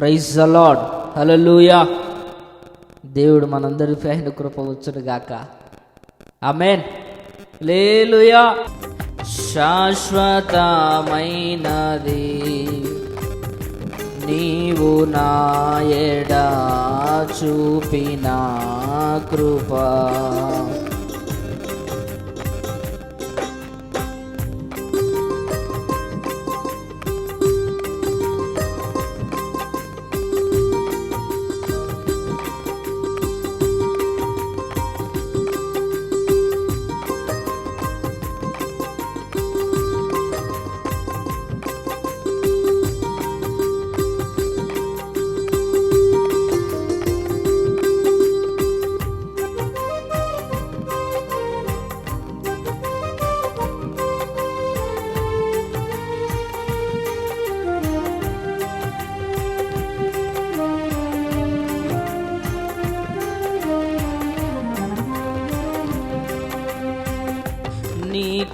Praise అలాడ్ హలలుయా దేవుడు మనందరిపై ఆయన కృప వచ్చును గాక. ఆమెన్. లేలుయా శాశ్వతమైనది. నీవు నాయడా చూపిన కృపా.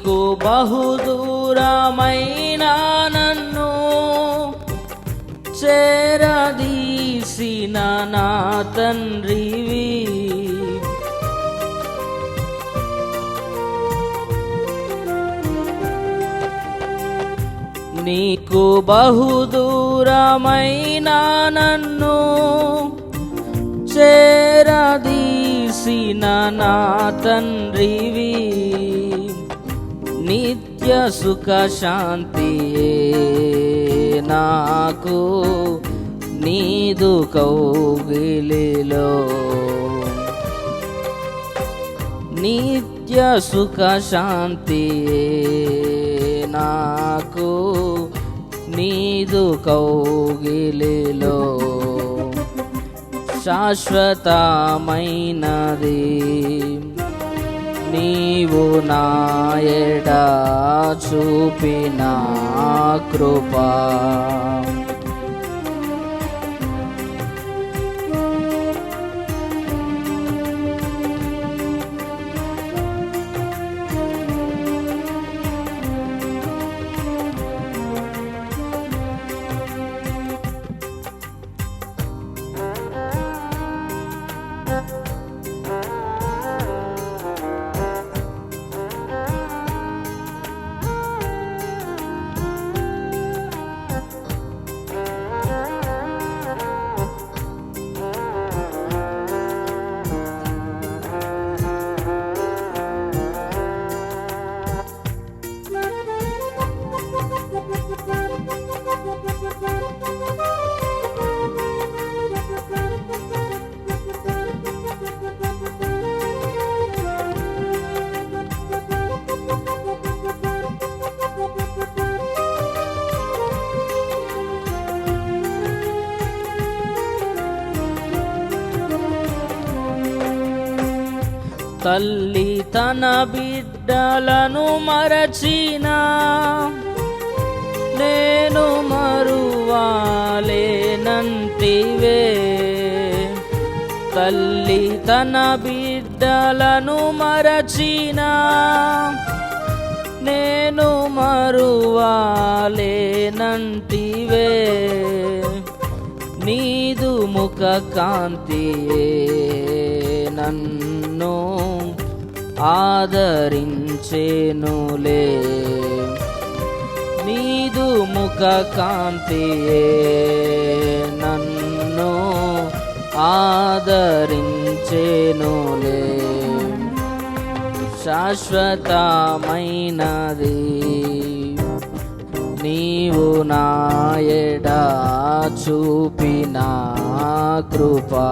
నీకు బహుదూరమైన నన్ను చేరదీసిన నా తండ్రివి. నీకు బహుదూరమైన నన్ను చేరదీసిన నా తండ్రివి. నిత్య సుఖ శాంతి నాకు నీదు కౌగిలిలో నిత్య సుఖ శాంతి నాకు నీదు కౌగిలిలో శాశ్వతమైనది నీవు నాయడ చూపిన కృపా. తల్లి తన బిడ్డలను మరచిన. నేను మరువాలేనంటివే. తల్లి తన బిడ్డలను మరచిన. నేను మరువాలేనంటివే. నీదు ముఖ కాంతియే నన్ను ఆదరించేనులే. నీదు ముఖ కాంతియే నన్ను ఆదరించేనులే. శాశ్వతమైనది నీవు నాయడ నా కృపా.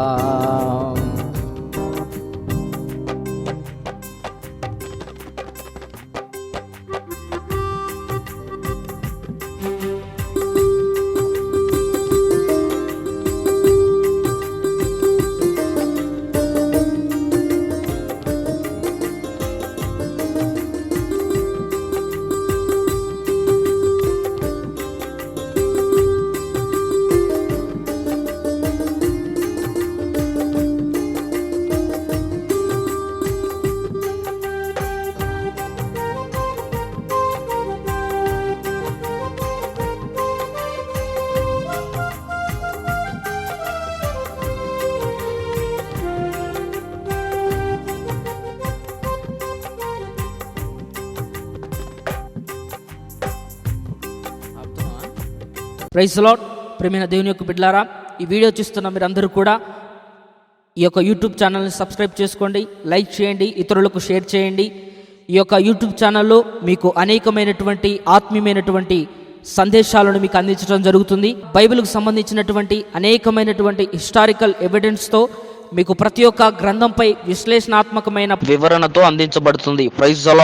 Praise lord. ప్రేమైన దేవుని యొక్క బిడ్లారా ఈ వీడియో చూస్తున్న మీరందరూ కూడా ఈ యొక్క యూట్యూబ్ ఛానల్ని సబ్స్క్రైబ్ చేసుకోండి లైక్ చేయండి ఇతరులకు షేర్ చేయండి. ఈ యొక్క యూట్యూబ్ ఛానల్లో మీకు అనేకమైనటువంటి ఆత్మీయమైనటువంటి సందేశాలను మీకు అందించడం జరుగుతుంది. బైబిల్కు సంబంధించినటువంటి అనేకమైనటువంటి హిస్టారికల్ ఎవిడెన్స్తో మీకు ప్రతి ఒక్క గ్రంథంపై విశ్లేషణాత్మకమైన వివరణతో అందించబడుతుంది. ప్రైజ్ అలాడ్